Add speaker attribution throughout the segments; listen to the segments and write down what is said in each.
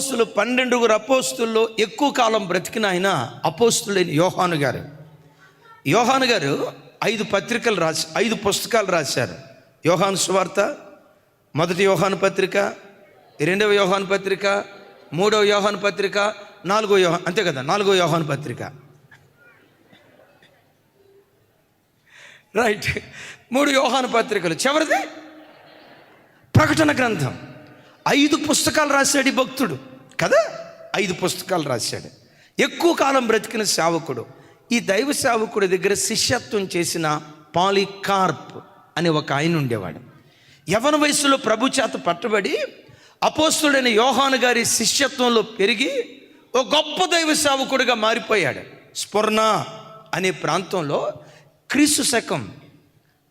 Speaker 1: అపోస్తులు పన్నెండుగురు అపోస్తుల్లో ఎక్కువ కాలం బ్రతికిన ఆయన అపోస్తులైన యోహాను గారు. యోహాను గారు ఐదు పత్రికలు రాసి ఐదు పుస్తకాలు రాశారు. యోహాను సువార్త మొదటి యోహాను పత్రిక రెండవ యోహాను పత్రిక మూడవ యోహాను పత్రిక నాలుగో యోహా అంతే కదా నాలుగో యోహాను పత్రిక. రైట్ మూడు యోహాను పత్రికలు. చివరిది ప్రకటన గ్రంథం. ఐదు పుస్తకాలు రాశాడు భక్తుడు. కదా ఐదు పుస్తకాలు రాశాడు. ఎక్కువ కాలం బ్రతికిన సేవకుడు. ఈ దైవ సేవకుడి దగ్గర శిష్యత్వం చేసిన పాలికార్ప్ అనే ఒక ఆయన ఉండేవాడు. యవన వయసులో ప్రభు చేత పట్టబడి అపోస్తుడైన యోహాను గారి శిష్యత్వంలో పెరిగి ఒక గొప్ప దైవ సేవకుడిగా మారిపోయాడు. స్ఫుర్ణ అనే ప్రాంతంలో క్రీస్తు శకం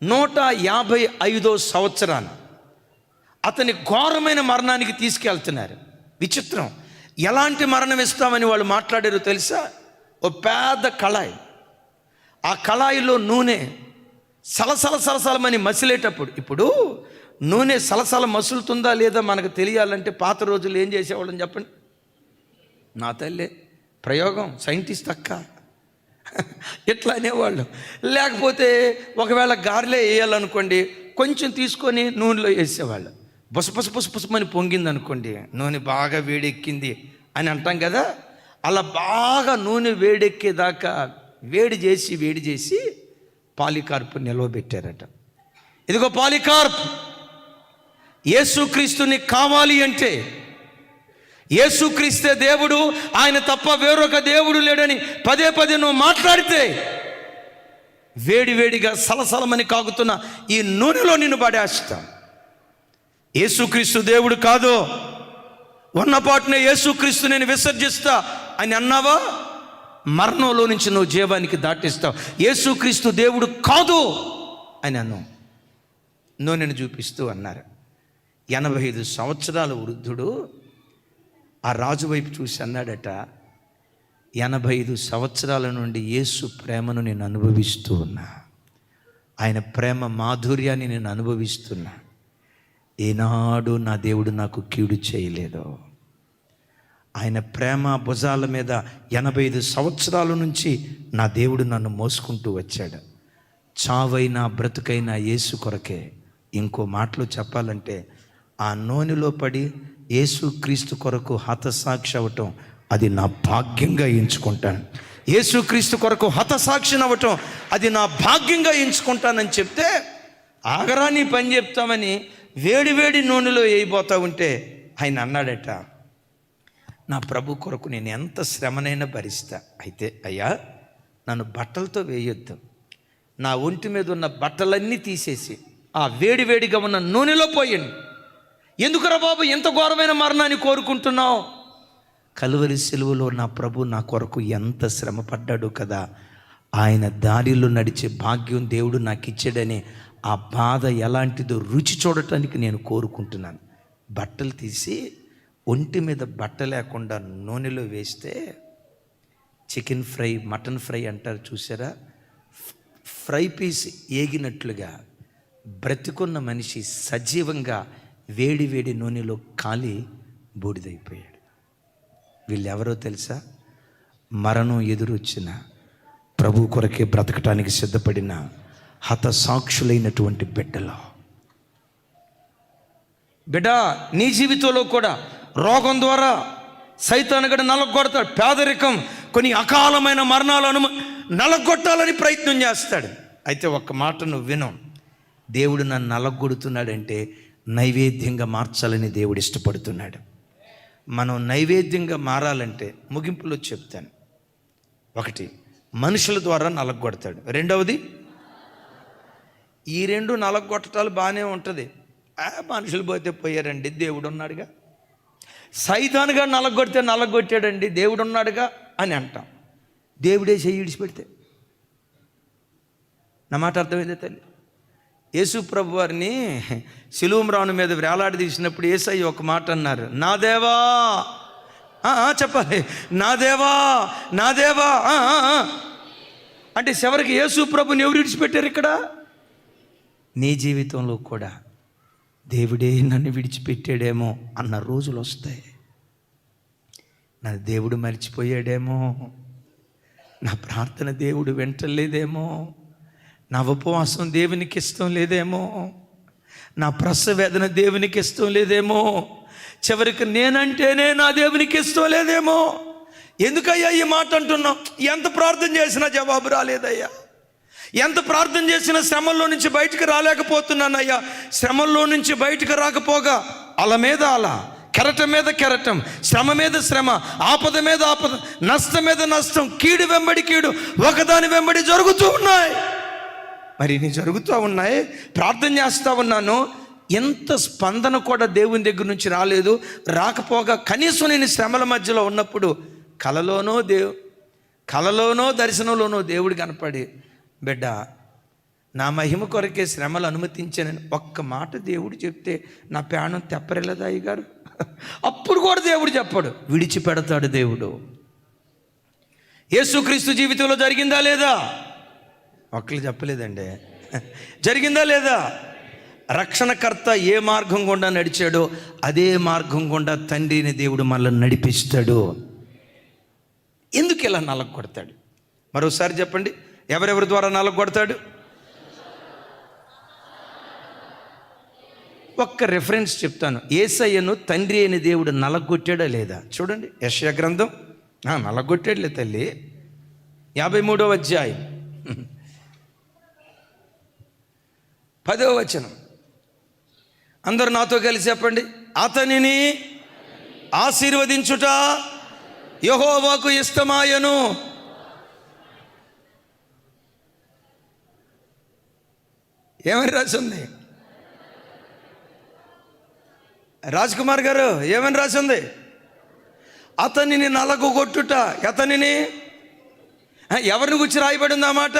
Speaker 1: నూట యాభై ఐదో సంవత్సరాన అతని ఘోరమైన మరణానికి తీసుకెళ్తున్నారు. విచిత్రం. ఎలాంటి మరణం ఇస్తామని వాళ్ళు మాట్లాడారు తెలుసా? ఓ పెద్ద కళాయి. ఆ కళాయిలో నూనె సలసల సలసలమని మసిలేటప్పుడు ఇప్పుడు నూనె సలసల మసులుతుందా లేదా మనకు తెలియాలంటే పాత రోజులు ఏం చేసేవాళ్ళని చెప్పండి? నా తల్లే ప్రయోగం సైంటిస్ట్ అక్క. ఇట్లా అనేవాళ్ళు. లేకపోతే ఒకవేళ గారెలే వేయాలనుకోండి కొంచెం తీసుకొని నూనెలో వేసేవాళ్ళు. బుస బుస బుస పొంగింది అనుకోండి నూనె బాగా వేడెక్కింది అని అంటాం కదా అలా బాగా నూనె వేడెక్కేదాకా వేడి చేసి వేడి చేసి పాలికార్పు నిలవబెట్టారట. ఇదిగో పాలికార్ప్. యేసుక్రీస్తుని కావాలి అంటే యేసుక్రీస్తే దేవుడు ఆయన తప్ప వేరొక దేవుడు లేడని పదే పదే నువ్వు మాట్లాడితే వేడి వేడిగా సలసలమని కాగుతున్న ఈ నూనెలో నిన్ను పడేస్తాను యేసుక్రీస్తు దేవుడు కాదు. ఉన్నపాటునే యేసుక్రీస్తు నేను విసర్జిస్తా. అని అన్నావా? మరణంలో నుంచి నువ్వు జీవానికి దాటిస్తావు. యేసుక్రీస్తు దేవుడు కాదు అని అన్నావు. నూనెను చూపిస్తూ అన్నారు. ఎనభై ఐదు సంవత్సరాల వృద్ధుడు ఆ రాజు వైపు చూసి అన్నాడట ఎనభై ఐదు సంవత్సరాల నుండి యేసు ప్రేమను నేను అనుభవిస్తూ ఉన్నా. ఆయన ప్రేమ మాధుర్యాన్ని నేను అనుభవిస్తున్నా. ఏనాడు నా దేవుడు నాకు కీడు చేయలేదు ఆయన ప్రేమ భుజాల మీద ఎనభై ఐదు సంవత్సరాల నుంచి నా దేవుడు నన్ను మోసుకుంటూ వచ్చాడు. చావైనా బ్రతుకైనా యేసు కొరకే ఇంకో మాటలో చెప్పాలంటే ఆ నూనెలో పడి యేసు క్రీస్తు కొరకు హతసాక్షి అవ్వటం అది నా భాగ్యంగా ఎంచుకుంటాను. యేసుక్రీస్తు కొరకు హతసాక్షిని అవ్వటం అది నా భాగ్యంగా ఎంచుకుంటానని చెప్తే ఆగరా నీ పని చెప్తామని వేడివేడి నూనెలో వేయిపోతూ ఉంటే ఆయన అన్నాడట నా ప్రభు కొరకు నేను ఎంత శ్రమనైనా భరిస్తా. అయితే అయ్యా నన్ను బట్టలతో వేయొద్దు. నా ఒంటి మీద ఉన్న బట్టలన్నీ తీసేసి ఆ వేడి వేడిగా ఉన్న నూనెలో పోయండి. ఎందుకురా బాబు ఎంత ఘోరమైన మరణాన్ని కోరుకుంటున్నావు? కలువరి సెలువులో నా ప్రభు నా కొరకు ఎంత శ్రమ పడ్డాడు కదా ఆయన దారిలో నడిచే భాగ్యం దేవుడు నాకు ఇచ్చాడని ఆ బాధ ఎలాంటిదో రుచి చూడటానికి నేను కోరుకుంటున్నాను. బట్టలు తీసి ఒంటి మీద బట్ట లేకుండా నూనెలో వేస్తే చికెన్ ఫ్రై మటన్ ఫ్రై అంటారు చూసారా? ఫ్రై పీస్ ఏగినట్లుగా బ్రతికున్న మనిషి సజీవంగా వేడి వేడి నూనెలో కాలి బూడిదైపోయాడు. వీళ్ళెవరో తెలుసా? మరణం ఎదురొచ్చిన ప్రభు కొరకే బ్రతకటానికి సిద్ధపడిన హతసాక్షులైనటువంటి బిడ్డలో. బిడ్డ నీ జీవితంలో కూడా రోగం ద్వారా సైతానుగడ నలగొడతాడు పేదరికం కొన్ని అకాలమైన మరణాలను నలగొట్టాలని ప్రయత్నం చేస్తాడు. అయితే ఒక్క మాట నువ్వు విను. దేవుడు నన్ను నలగొడుతున్నాడంటే నైవేద్యంగా మార్చాలని దేవుడు ఇష్టపడుతున్నాడు. మనం నైవేద్యంగా మారాలంటే ముగింపులో చెప్తాను. ఒకటి మనుషుల ద్వారా నలగొడతాడు. రెండవది ఈ రెండు నలగొట్టడాలు బాగానే ఉంటుంది. ఆ, మనుషులు పోతే పోయారండి దేవుడు ఉన్నాడుగా సైతానుగా నలగొడితే నలగొట్టాడండి దేవుడు ఉన్నాడుగా అని అంటాం. దేవుడే చెయ్యి ఇడిచిపెడితే నా మాట అర్థమైందే తల్లి? యేసు ప్రభు వారిని శిలువరావుని మీద వేలాడి తీసినప్పుడు ఏసయ్య ఒక మాట అన్నారు నా దేవా! చెప్పాలి. నా దేవా నా దేవా! అంటే చివరికి యేసు ప్రభుని ఎవరు విడిచిపెట్టారు ఇక్కడ? నీ జీవితంలో కూడా దేవుడే నన్ను విడిచిపెట్టాడేమో అన్న రోజులు వస్తాయి. నా దేవుడు మర్చిపోయాడేమో. నా ప్రార్థన దేవుడు వెంటలేదేమో. నా ఉపవాసం దేవునికి ఇష్టం లేదేమో. నా ప్రసవేదన దేవునికి ఇష్టం లేదేమో. చివరికి నేనంటేనే నా దేవునికి ఇష్టం లేదేమో. ఎందుకయ్యా ఈ మాట అంటున్నావు? ఎంత ప్రార్థన చేసినా జవాబు రాలేదయ్యా. ఎంత ప్రార్థన చేసినా శ్రమల్లో నుంచి బయటకు రాలేకపోతున్నానయ్యా. శ్రమల్లో నుంచి బయటకు రాకపోగా అల మీద అల కెరటం మీద కెరటం శ్రమ మీద శ్రమ ఆపద మీద ఆపద నష్టం మీద నష్టం కీడు వెంబడి కీడు ఒకదాని వెంబడి జరుగుతూ ఉన్నాయి. మరి నీ జరుగుతూ ఉన్నాయి ప్రార్థన చేస్తూ ఉన్నాను. ఎంత స్పందన కూడా దేవుని దగ్గర నుంచి రాలేదు. రాకపోగా కనీసం నేను శ్రమల మధ్యలో ఉన్నప్పుడు కలలోనో దేవు కలలోనో దర్శనంలోనో దేవుడు కనపడి బిడ్డ నా మహిమ కొరకే శ్రమలు అనుమతించానని ఒక్క మాట దేవుడు చెప్తే నా ప్రాణం తెప్పరెలదా గారు అప్పుడు కూడా దేవుడు చెప్పాడు. విడిచిపెడతాడు దేవుడు. యేసుక్రీస్తు జీవితంలో జరిగిందా లేదా? ఒక్కరు చెప్పలేదండి. జరిగిందా లేదా? రక్షణకర్త ఏ మార్గం గుండా నడిచాడో అదే మార్గం గుండా తండ్రిని దేవుడు మళ్ళీ నడిపిస్తాడు. ఎందుకు ఇలా నలగొడతాడు? మరోసారి చెప్పండి. ఎవరెవరి ద్వారా నలగ కొడతాడు? ఒక్క రెఫరెన్స్ చెప్తాను. ఏసయ్యను తండ్రి అయిన దేవుడు నలగొట్టాడా లేదా? చూడండి యశయ గ్రంథం. నలగొట్టాడులే తల్లి. యాభై మూడవ అధ్యాయం. పదవ వచనం. అందరూ నాతో కలిసి చెప్పండి. అతనిని ఆశీర్వదించుట యహోవాకు ఇష్టమాయను. ఏమని రాసింది రాజ్ కుమార్ గారు ఏమని రాసింది అతనిని నలగొట్టుట అతనిని ఎవరిని గుర్చి రాయబడింది ఆ మాట?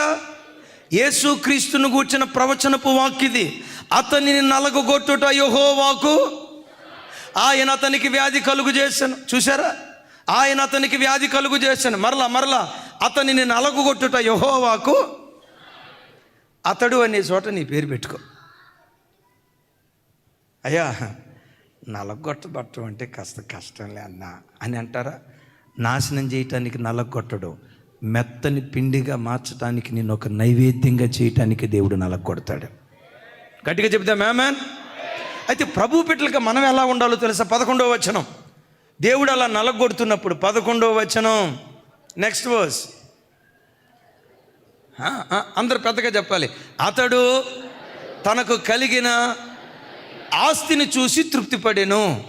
Speaker 1: యేసు క్రీస్తును కూర్చిన ప్రవచనపు వాక్కిది. అతనిని నలగొట్టుట యహోవాకు ఆయన అతనికి వ్యాధి కలుగు చేశాను. చూసారా ఆయన అతనికి వ్యాధి కలుగు చేశాను. మరలా మరలా అతనిని నలగొట్టుట యహోవాకు అతడు అనే చోట నీ పేరు పెట్టుకో. అయ్యా నలగొట్టబట్టం అంటే కాస్త కష్టంలే అన్న. అని అంటారా? నాశనం చేయటానికి నలగొట్టడు. మెత్తని పిండిగా మార్చడానికి నేను ఒక నైవేద్యంగా చేయటానికి దేవుడు నలగొడతాడు. గట్టిగా చెప్తా మ్యామన్ అయితే ప్రభు బిడ్డలుగా మనం ఎలా ఉండాలో తెలుసా? పదకొండవ వచనం. దేవుడు అలా నలగొడుతున్నప్పుడు పదకొండవ వచనం. నెక్స్ట్ వర్స్ అందరు పెద్దగా చెప్పాలి. అతడు తనకు కలిగిన ఆస్తిని చూసి తృప్తిపడెను.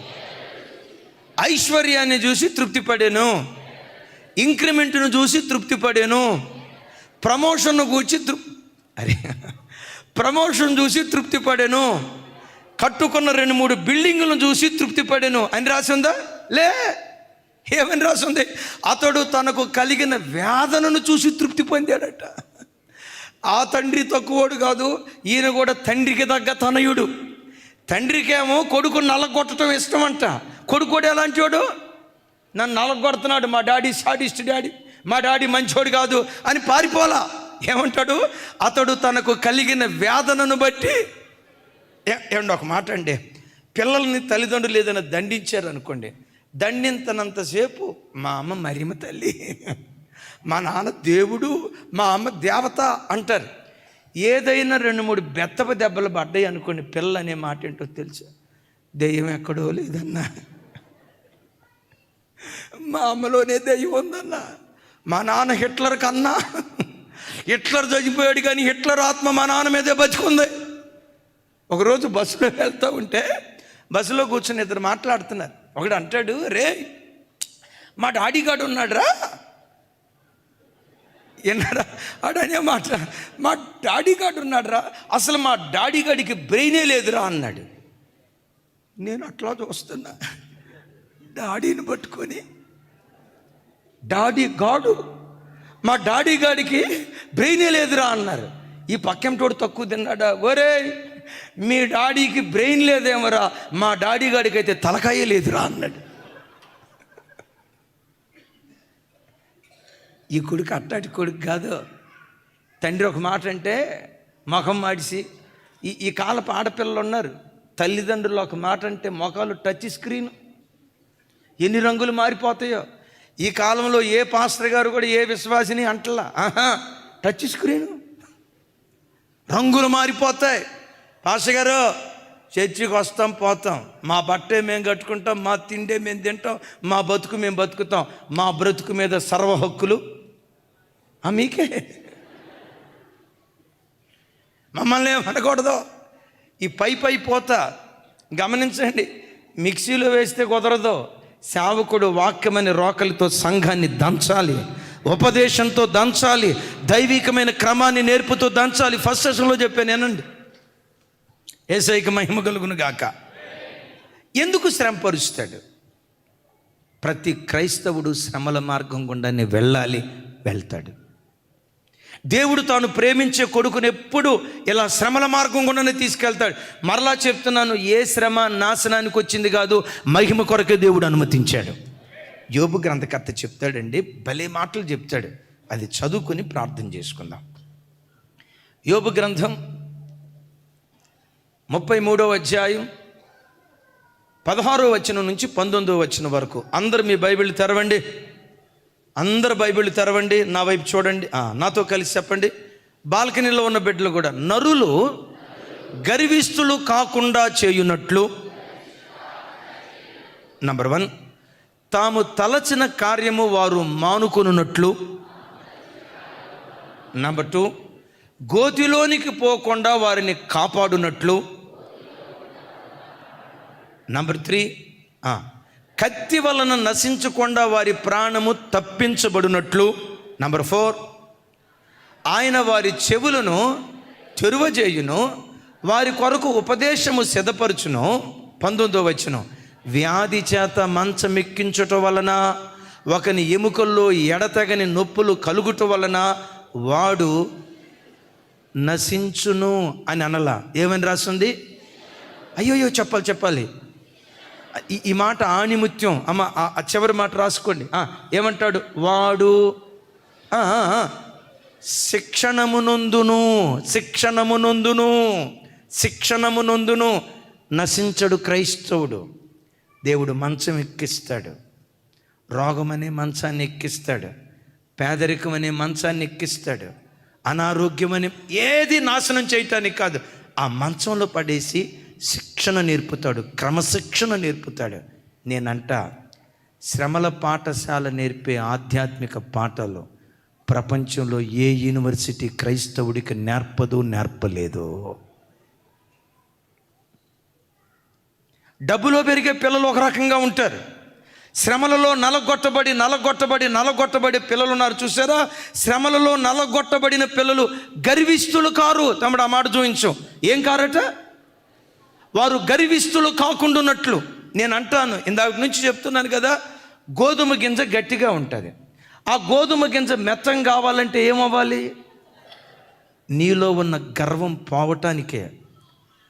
Speaker 1: ఐశ్వర్యాన్ని చూసి తృప్తిపడెను. ఇంక్రిమెంట్ను చూసి తృప్తిపడెను. ప్రమోషన్ను కూర్చి తృ అరే ప్రమోషన్ చూసి తృప్తిపడెను. కట్టుకున్న రెండు మూడు బిల్డింగులను చూసి తృప్తిపడెను. అని రాసిందా లే ఏమని రాసింది అతడు తనకు కలిగిన వేదనను చూసి తృప్తి పొందాడట. ఆ తండ్రి తక్కువడు కాదు ఈయన కూడా తండ్రికి తగ్గ తనయుడు. తండ్రికేమో కొడుకు నలగొట్టడం ఇష్టం అంట కొడుకోడు ఎలాంటి వాడు నన్ను నలగొడుతున్నాడు మా డాడీ సాడిస్ట్ డాడీ మా డాడీ మంచోడు కాదు అని పారిపోలా ఏమంటాడు? అతడు తనకు కలిగిన వేదనను బట్టి ఏమండి ఒక మాట అండి. పిల్లల్ని తల్లిదండ్రులు ఏదైనా దండించారు అనుకోండి దండింతనంతసేపు మా అమ్మ మరిమ తల్లి. మా నాన్న దేవుడు మా అమ్మ దేవత అంటారు. ఏదైనా రెండు మూడు బెత్తప దెబ్బలు పడ్డాయి అనుకోండి పిల్లలు అనే మాట ఏంటో తెలుసు. దెయ్యం ఎక్కడో లేదన్నా. మా అమ్మలోనే దెయ్యం ఉందన్నా. మా నాన్న హిట్లర్ కన్నా. హిట్లర్ చచ్చిపోయాడు కానీ హిట్లర్ ఆత్మ మా నాన్న మీదే బతుకుంది. ఒకరోజు బస్సులో వెళ్తూ ఉంటే బస్సులో కూర్చొని ఇద్దరు మాట్లాడుతున్నారు. ఒకడు అంటాడు రే మా డాడీ గాడు ఉన్నాడురా. ఎన్నారా ఆడనే మాట. మా డాడీ గాడు ఉన్నాడురా. అసలు మా డాడీ గాడికి బ్రెయినే లేదురా అన్నాడు. నేను అట్లా చూస్తున్నా. డాడీని పట్టుకొని డాడీ గాడు మా డాడీ గాడికి బ్రెయినే లేదురా అన్నారు. ఈ పక్కెంటోడు తక్కువ తిన్నాడా? ఒరే మీ డాడీకి బ్రెయిన్ లేదేమరా. మా డాడీ గాడికి అయితే తలకాయ లేదురా అన్నాడు. ఈ కొడుకు అట్టాటి కొడుకు కాదు. తండ్రి ఒక మాట అంటే ముఖం మాడిసి ఈ ఈ కాలపు ఆడపిల్లలు ఉన్నారు. తల్లిదండ్రులు ఒక మాట అంటే మొఖాలు టచ్ స్క్రీన్. ఎన్ని రంగులు మారిపోతాయో. ఈ కాలంలో ఏ పాస్టర్ గారు కూడా ఏ విశ్వాసిని అంటలా. ఆహా టచ్ స్క్రీన్. రంగులు మారిపోతాయి. పాస్టర్ గారు చర్చికి వస్తాం పోతాం. మా బట్టే మేము కట్టుకుంటాం మా తిండే మేము తింటాం మా బతుకు మేము బతుకుతాం మా బ్రతుకు మీద సర్వ హక్కులు మీకే. మమ్మల్ని ఏమనకూడదు ఈ పై పై పోత గమనించండి మిక్సీలో వేస్తే కుదరదు. సేవకుడు వాక్యమని రోకలితో సంఘాన్ని దంచాలి ఉపదేశంతో దంచాలి దైవికమైన క్రమాన్ని నేర్పుతూ దంచాలి. ఫస్ట్ సెషన్లో చెప్పాను ఏనండి ఏసైకి మహిమ కలుగును గాక. ఎందుకు శ్రమపరుస్తాడు ప్రతి క్రైస్తవుడు శ్రమల మార్గం గుండానే వెళ్ళాలి వెళ్తాడు. దేవుడు తాను ప్రేమించే కొడుకును ఎప్పుడు ఇలా శ్రమల మార్గం గుండానే తీసుకెళ్తాడు. మరలా చెప్తున్నాను ఏ శ్రమ నాశనానికి వచ్చింది కాదు మహిమ కొరకే దేవుడు అనుమతించాడు. యోబు గ్రంథకర్త చెప్తాడండి భలే మాటలు చెప్తాడు. అది చదువుకుని ప్రార్థన చేసుకుందాం. యోబు గ్రంథం ముప్పై మూడవ అధ్యాయం పదహారో వచనం నుంచి పంతొమ్మిదో వచనం వరకు. అందరు మీ బైబిల్ తెరవండి. అందరు బైబిల్ తెరవండి నా వైపు చూడండి నాతో కలిసి చెప్పండి. బాల్కనీలో ఉన్న బిడ్డలు కూడా నరులు గర్విస్తులు కాకుండా చేయునట్లు. నంబర్ వన్ తాము తలచిన కార్యము వారు మానుకొనున్నట్లు. నంబర్ టూ గోతిలోనికి పోకుండా వారిని కాపాడునట్లు. నంబర్ త్రీ కత్తి వలన నశించకుండా వారి ప్రాణము తప్పించబడినట్లు. నంబర్ ఫోర్ ఆయన వారి చెవులను తెరువజేయును వారి కొరకు ఉపదేశము సిద్ధపరచును. పంతొమ్మిదో వచ్చును వ్యాధి చేత మంచమెక్కించుట వలన ఒకని ఎముకల్లో ఎడతగని నొప్పులు కలుగుట వలన వాడు నశించును అని అనలా. ఏమని రాస్తుంది అయ్యోయ్యో చెప్పాలి చెప్పాలి. ఈ ఈ మాట ఆణిముత్యం అమ్మ ఆ చివరి మాట రాసుకోండి. ఏమంటాడు? వాడు శిక్షణము ఆ, శిక్షణము శిక్షణమునొందును శిక్షణమునొందును శిక్షణమునొందును నశించడు క్రైస్తవుడు. దేవుడు మంచం ఎక్కిస్తాడు. రోగం అనే మంచాన్ని ఎక్కిస్తాడు. పేదరికం అనే మంచాన్ని ఎక్కిస్తాడు. అనారోగ్యం అనే ఏది నాశనం చేయటానికి కాదు. ఆ మంచంలో పడేసి శిక్షణ నేర్పుతాడు క్రమశిక్షణ నేర్పుతాడు. నేనంట శ్రమల పాఠశాల నేర్పే ఆధ్యాత్మిక పాఠాలు ప్రపంచంలో ఏ యూనివర్సిటీ క్రైస్తవుడికి నేర్పదు నేర్పలేదు. డబ్బులో పెరిగే పిల్లలు ఒక రకంగా ఉంటారు. శ్రమలలో నలగొట్టబడి నలగొట్టబడి నలగొట్టబడి పిల్లలు ఉన్నారు చూసారా? శ్రమలలో నలగొట్టబడిన పిల్లలు గర్విస్తులు కారు. తమడు ఆ మాట చూపించు ఏం కారట? వారు గర్విస్తులు కాకుండాన్నట్లు. నేను అంటాను ఇందాక నుంచి చెప్తున్నాను కదా గోధుమ గింజ గట్టిగా ఉంటుంది. ఆ గోధుమ గింజ మెత్తం కావాలంటే ఏమవ్వాలి? నీలో ఉన్న గర్వం పోవటానికే.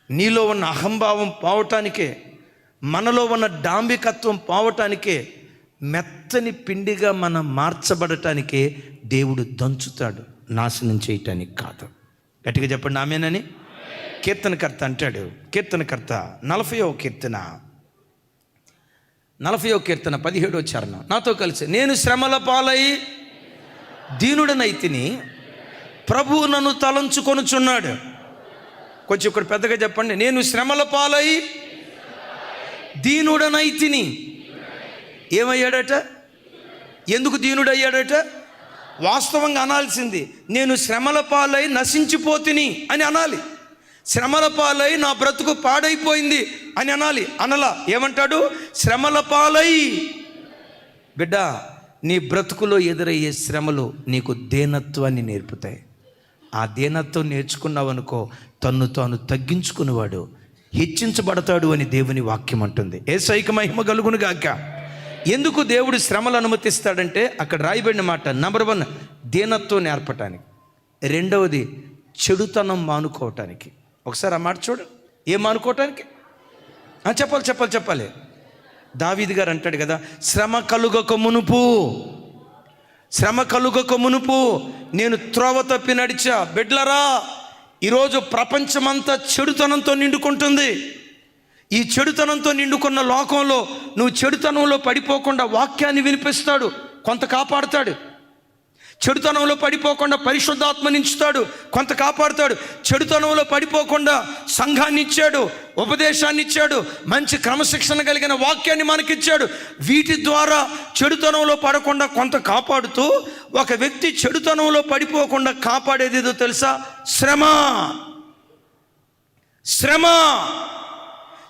Speaker 1: నీలో ఉన్న అహంభావం పోవటానికే. మనలో ఉన్న డాంబికత్వం పోవటానికే. మెత్తని పిండిగా మనం మార్చబడటానికే దేవుడు దంచుతాడు. నాశనం చేయటానికి కాదు. గట్టిగా చెప్పండి ఆమెనని? కీర్తనకర్త అంటాడు. కీర్తనకర్త నలభయో కీర్తన. నలభయో కీర్తన పదిహేడో చరణం. నాతో కలిసి నేను శ్రమల పాలై దీనుడనైతిని ప్రభువు నన్ను తలంచుకొనుచున్నాడు. కొంచెం ఇక్కడ పెద్దగా చెప్పండి. నేను శ్రమల పాలై దీనుడనైతిని ఏమయ్యాడట? ఎందుకు దీనుడయ్యాడట? వాస్తవంగా అనాల్సింది నేను శ్రమల పాలై నశించిపోతిని అని అనాలి. శ్రమల పాలై నా బ్రతుకు పాడైపోయింది అని అనాలి. అనలా. ఏమంటాడు? శ్రమల పాలై. బిడ్డ నీ బ్రతుకులో ఎదురయ్యే శ్రమలు నీకు దేనత్వాన్ని నేర్పుతాయి. ఆ దేనత్వం నేర్చుకున్నావనుకో తన్ను తాను తగ్గించుకునేవాడు హెచ్చించబడతాడు అని దేవుని వాక్యం అంటుంది. ఏ సైక మహిమ కలుగును గాక. ఎందుకు దేవుడు శ్రమలు అనుమతిస్తాడంటే అక్కడ రాయబడిన మాట నంబర్ వన్ దీనత్వం నేర్పటానికి రెండవది చెడుతనం మానుకోవటానికి. ఒకసారి ఆ మాట చూడు. ఏమనుకోవటానికి? చెప్పాలి చెప్పాలి చెప్పాలి. దావీది గారు అంటాడు కదా శ్రమ కలుగక మునుపు శ్రమ కలుగక మునుపు నేను త్రోవ తప్పి నడిచా. బిడ్లరా ఈరోజు ప్రపంచమంతా చెడుతనంతో నిండుకుంటుంది. ఈ చెడుతనంతో నిండుకున్న లోకంలో నువ్వు చెడుతనంలో పడిపోకుండా వాక్యాన్ని వినిపిస్తాడు కొంత కాపాడుతాడు. చెడుతనంలో పడిపోకుండా పరిశుద్ధాత్మని ఇచ్చుతాడు కొంత కాపాడుతాడు. చెడుతనంలో పడిపోకుండా సంఘాన్ని ఇచ్చాడు ఉపదేశాన్ని ఇచ్చాడు మంచి క్రమశిక్షణ కలిగిన వాక్యాన్ని మనకిచ్చాడు. వీటి ద్వారా చెడుతనంలో పడకుండా కొంత కాపాడుతూ ఒక వ్యక్తి చెడుతనంలో పడిపోకుండా కాపాడేది ఏదో తెలుసా? శ్రమ. శ్రమ.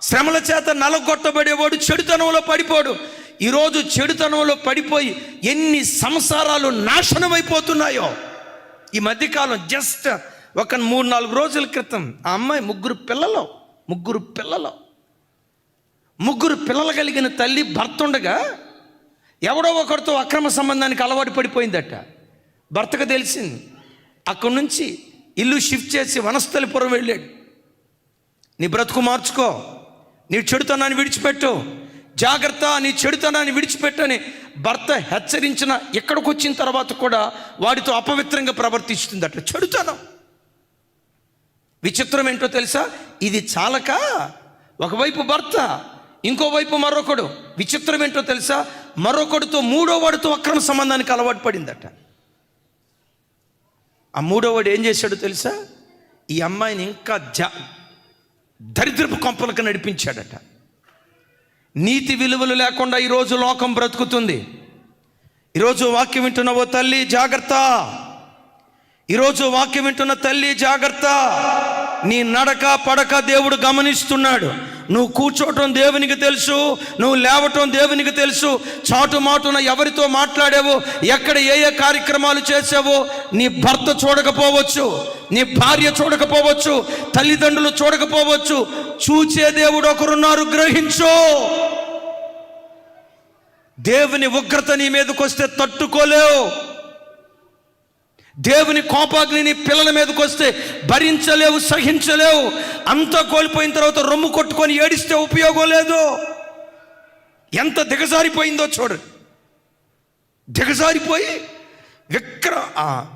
Speaker 1: శ్రమల చేత నలగొట్టబడేవాడు చెడుతనంలో పడిపోడు. ఈరోజు చెడుతనంలో పడిపోయి ఎన్ని సంసారాలు నాశనం అయిపోతున్నాయో ఈ మధ్యకాలం జస్ట్ ఒక మూడు నాలుగు రోజుల క్రితం ఆ అమ్మాయి ముగ్గురు పిల్లలు ముగ్గురు పిల్లలు. ముగ్గురు పిల్లలు కలిగిన తల్లి భర్త ఉండగా ఎవడో ఒకరితో అక్రమ సంబంధానికి అలవాటు పడిపోయిందట. భర్తకు తెలిసింది అక్కడి నుంచి ఇల్లు షిఫ్ట్ చేసి వనస్థలిపురం వెళ్ళాడు. నీ బ్రతుకు మార్చుకో నీ చెడుతనాన్ని విడిచిపెట్టు. జాగ్రత్త నీ చెడుతనాన్ని విడిచిపెట్టని భర్త హెచ్చరించిన ఎక్కడికి వచ్చిన తర్వాత కూడా వాడితో అపవిత్రంగా ప్రవర్తిస్తుందట. చెడుతనం. విచిత్రం ఏంటో తెలుసా? ఇది చాలక ఒకవైపు భర్త ఇంకోవైపు మరొకడు. విచిత్రం ఏంటో తెలుసా? మరొకడితో మూడో వాడితో అక్రమ సంబంధానికి అలవాటు పడిందట. ఆ మూడో వాడు ఏం చేశాడు తెలుసా? ఈ అమ్మాయిని ఇంకా జా దరిద్రపు కొంపలకు నడిపించాడట. నీతి విలువలు లేకుండా ఈరోజు లోకం బ్రతుకుతుంది. ఈరోజు వాక్యం వింటున్న ఓ తల్లి జాగ్రత్త. ఈరోజు వాక్యం వింటున్న తల్లి జాగ్రత్త. నీ నడక పడక దేవుడు గమనిస్తున్నాడు. నువ్వు కూర్చోవటం దేవునికి తెలుసు నువ్వు లేవటం దేవునికి తెలుసు చాటు మాటున ఎవరితో మాట్లాడావో ఎక్కడ ఏ ఏ కార్యక్రమాలు చేసావో నీ భర్త చూడకపోవచ్చు నీ భార్య చూడకపోవచ్చు తల్లిదండ్రులు చూడకపోవచ్చు చూచే దేవుడు ఒకరున్నారు గ్రహించు. దేవుని ఉగ్రత నీ మీదకి వస్తే తట్టుకోలేవు. దేవుని కోపాగ్నిని పిల్లల మీదకి వస్తే భరించలేవు సహించలేవు. అంతా కోల్పోయిన తర్వాత రొమ్ము కొట్టుకొని ఏడిస్తే ఉపయోగం లేదు. ఎంత దిగజారిపోయిందో చూడండి దిగజారిపోయి విక్ర ఆ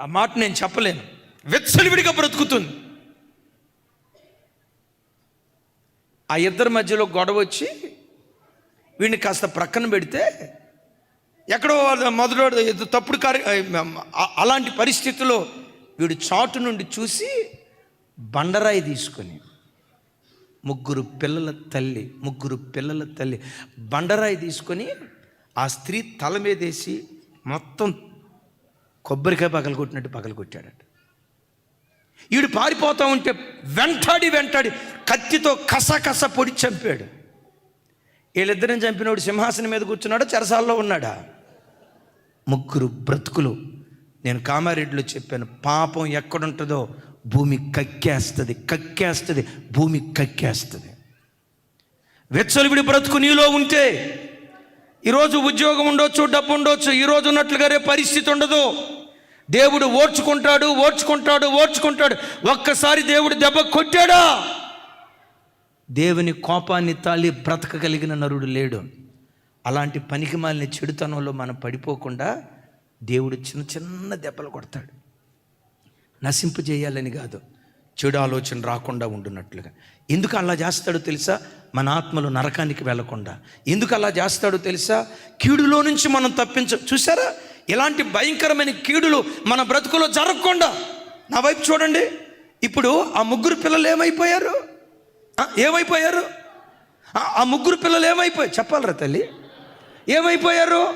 Speaker 1: ఆ మాట నేను చెప్పలేను. వెచ్చలివిడిగా బ్రతుకుతుంది. ఆ ఇద్దరి మధ్యలో గొడవ వచ్చి వీడిని కాస్త ప్రక్కన పెడితే ఎక్కడో మొదటి తప్పుడు కార్య అలాంటి పరిస్థితుల్లో వీడు చాటు నుండి చూసి బండరాయి తీసుకొని ముగ్గురు పిల్లల తల్లి ముగ్గురు పిల్లల తల్లి బండరాయి తీసుకొని ఆ స్త్రీ తల మీదేసి మొత్తం కొబ్బరికాయ పగలగొట్టినట్టు పగలగొట్టాడట. వీడు పారిపోతూ ఉంటే వెంటాడి వెంటాడి కత్తితో కస కస పొడి చంపాడు. వీళ్ళిద్దరిని చంపినోడు సింహాసనం మీద కూర్చున్నాడా చెరసాల్లో ఉన్నాడా? ముగ్గురు బ్రతుకులు. నేను కామారెడ్డిలో చెప్పాను పాపం ఎక్కడుంటుందో భూమి కక్కేస్తుంది కక్కేస్తుంది భూమి కక్కేస్తుంది. వెచ్చలివిడి బ్రతుకు నీలో ఉంటే ఈరోజు ఉద్యోగం ఉండొచ్చు డబ్బు ఉండొచ్చు ఈరోజు ఉన్నట్లుగా రేపు పరిస్థితి ఉండదు. దేవుడు ఓర్చుకుంటాడు ఓర్చుకుంటాడు ఓర్చుకుంటాడు. ఒక్కసారి దేవుడు దెబ్బ కొట్టాడా? దేవుని కోపాన్ని తాళి బ్రతకగలిగిన నరుడు లేడు. అలాంటి పనికి మాలిన చెడుతనంలో మనం పడిపోకుండా దేవుడు చిన్న చిన్న దెబ్బలు కొడతాడు. నశింపు చేయాలని కాదు చెడు ఆలోచన రాకుండా ఉండున్నట్లుగా ఎందుకు అలా చేస్తాడో తెలుసా? మన ఆత్మలు నరకానికి వెళ్ళకుండా. ఎందుకు అలా చేస్తాడో తెలుసా? కీడులో నుంచి మనం తప్పించ చూసారా? ఇలాంటి భయంకరమైన కీడులు మన బ్రతుకులో జరగకుండా. నా వైపు చూడండి. ఇప్పుడు ఆ ముగ్గురు పిల్లలు ఏమైపోయారు? ఏమైపోయారు? ఆ, ఆ ముగ్గురు పిల్లలు ఏమైపోయారు? చెప్పాలరా తల్లి. ఏమైపోయారు?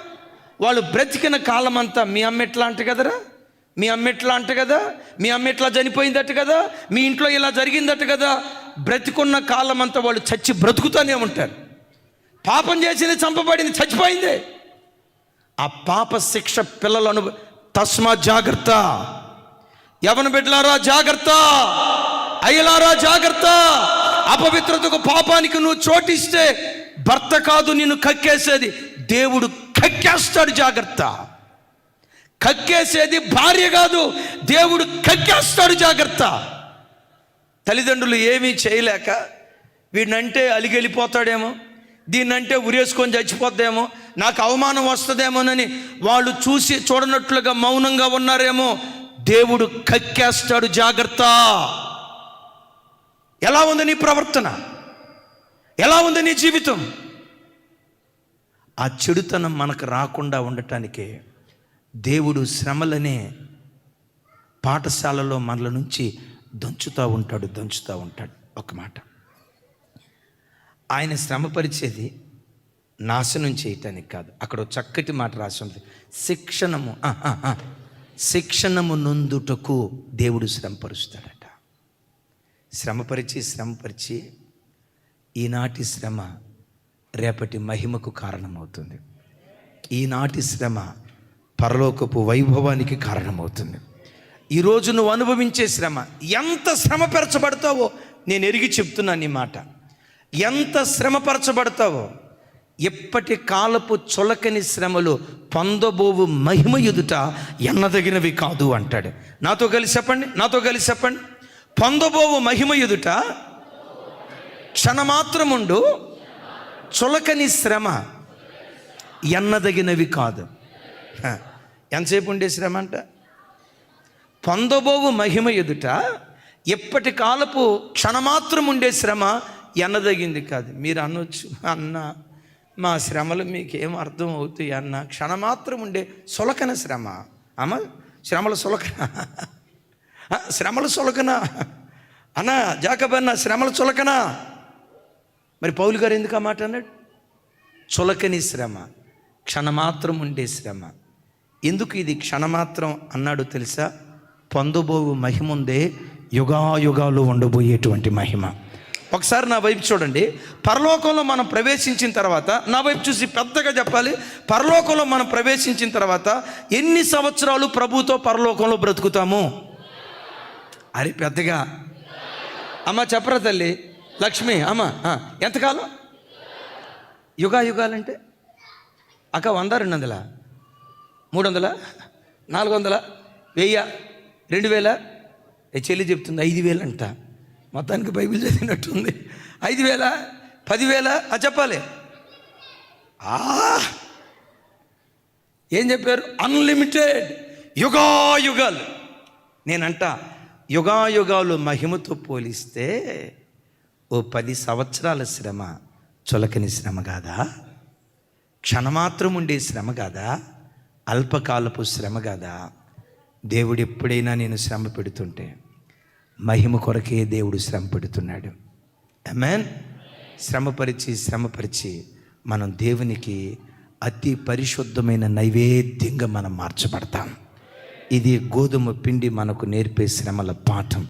Speaker 1: వాళ్ళు బ్రతికిన కాలం అంతా మీ అమ్మ ఎట్లా అంట కదరా? మీ అమ్మ ఎట్లా అంట కదా? మీ అమ్మ ఎట్లా చనిపోయిందట కదా? మీ ఇంట్లో ఇలా జరిగిందట కదా? బ్రతికున్న కాలం అంతా వాళ్ళు చచ్చి బ్రతుకుతూనే ఉంటారు. పాపం చేసింది చంపబడింది చచ్చిపోయింది. ఆ పాప శిక్ష పిల్లలను తస్మా జాగ్రత్త. యవన బిడ్డలారా జాగ్రత్త. అయ్యలారా జాగ్రత్త. అపవిత్రతకు పాపానికి నువ్వు చోటిస్తే భర్త కాదు నిన్ను కక్కేసేది. దేవుడు కక్కేస్తాడు జాగ్రత్త. కక్కేసేది భార్య కాదు దేవుడు కక్కేస్తాడు జాగ్రత్త. తల్లిదండ్రులు ఏమీ చేయలేక వీడినంటే అలిగెళ్ళిపోతాడేమో దీన్నంటే ఉరేసుకొని చచ్చిపోద్దేమో నాకు అవమానం వస్తుందేమోనని వాళ్ళు చూసి చూడనట్లుగా మౌనంగా ఉన్నారేమో దేవుడు కక్కేస్తాడు జాగ్రత్త. ఎలా ఉంది నీ ప్రవర్తన? ఎలా ఉంది నీ జీవితం? ఆ చెడుతనం మనకు రాకుండా ఉండటానికే దేవుడు శ్రమలనే పాఠశాలలో మనల నుంచి దంచుతూ ఉంటాడు దంచుతూ ఉంటాడు. ఒక మాట. ఆయన శ్రమపరిచేది నాశనం చేయటానికి కాదు. అక్కడ చక్కటి మాట రాసి ఉంది. శిక్షణము శిక్షణము నొందుటకు దేవుడు శ్రమపరుస్తాడు. శ్రమపరిచి శ్రమపరిచి ఈనాటి శ్రమ రేపటి మహిమకు కారణమవుతుంది. ఈనాటి శ్రమ పరలోకపు వైభవానికి కారణమవుతుంది. ఈరోజు నువ్వు అనుభవించే శ్రమ ఎంత శ్రమపరచబడతావో నేను ఎరిగి చెప్తున్నాను ఈ మాట. ఎంత శ్రమపరచబడతావో ఎప్పటి కాలపు చొలకని శ్రమలు పొందబోవు మహిమ ఎదుట ఎన్నదగినవి కాదు అంటాడు. నాతో కలిసి చెప్పండి నాతో కలిసి చెప్పండి. పొందబోవు మహిమ ఎదుట క్షణమాత్రముండు చులకని శ్రమ ఎన్నదగినవి కాదు. ఎంతసేపు ఉండే శ్రమ అంట? పొందబోవు మహిమ ఎదుట ఎప్పటి కాలపు క్షణమాత్రం ఉండే శ్రమ ఎన్నదగింది కాదు. మీరు అనొచ్చు అన్న మా శ్రమలు మీకేం అర్థం అవుతాయి అన్న. క్షణమాత్రం ఉండే సులకన శ్రమ. అమ్మ శ్రమల సులకన శ్రమల చులకనా అన్న జాకబన్న శ్రమల చులకనా మరి పౌలు గారు ఎందుకు ఆ మాట అన్నాడు? చులకని శ్రమ క్షణమాత్రం ఉండే శ్రమ. ఎందుకు ఇది క్షణమాత్రం అన్నాడు తెలుసా? పొందబోవు మహిముందే యుగాయుగాలు ఉండబోయేటువంటి మహిమ. ఒకసారి నా వైపు చూడండి. పరలోకంలో మనం ప్రవేశించిన తర్వాత నా వైపు చూసి పెద్దగా చెప్పాలి. పరలోకంలో మనం ప్రవేశించిన తర్వాత ఎన్ని సంవత్సరాలు ప్రభుతో పరలోకంలో బ్రతుకుతాము? అరే పెద్దగా. అమ్మ చెప్పరా తల్లి? లక్ష్మి అమ్మ ఎంతకాలం? యుగా యుగాలంటే? అక్క వంద రెండు వందల మూడు వందల నాలుగు వందల వెయ్యి? రెండు వేల చెల్లి చెప్తుంది ఐదు వేలు అంట మొత్తానికి బైబిల్ చదివినట్టుంది. ఐదు వేల పదివేల? అది చెప్పాలి. ఏం చెప్పారు? అన్లిమిటెడ్ యుగా యుగాలు నేనంట యుగాయుగాలు మహిమతో పోలిస్తే ఓ పది సంవత్సరాల శ్రమ చులకని శ్రమ కాదా? క్షణమాత్రం ఉండే శ్రమ కాదా? అల్పకాలపు శ్రమ కాదా? దేవుడు ఎప్పుడైనా నేను శ్రమ పెడుతుంటే మహిమ కొరకే దేవుడు శ్రమ పెడుతున్నాడు. అమెన్ శ్రమపరిచి శ్రమపరిచి మనం దేవునికి అతి పరిశుద్ధమైన నైవేద్యంగా మనం మార్చబడతాం. ఇది గోధుమ పిండి మనకు నేర్పే శ్రమల పాఠం.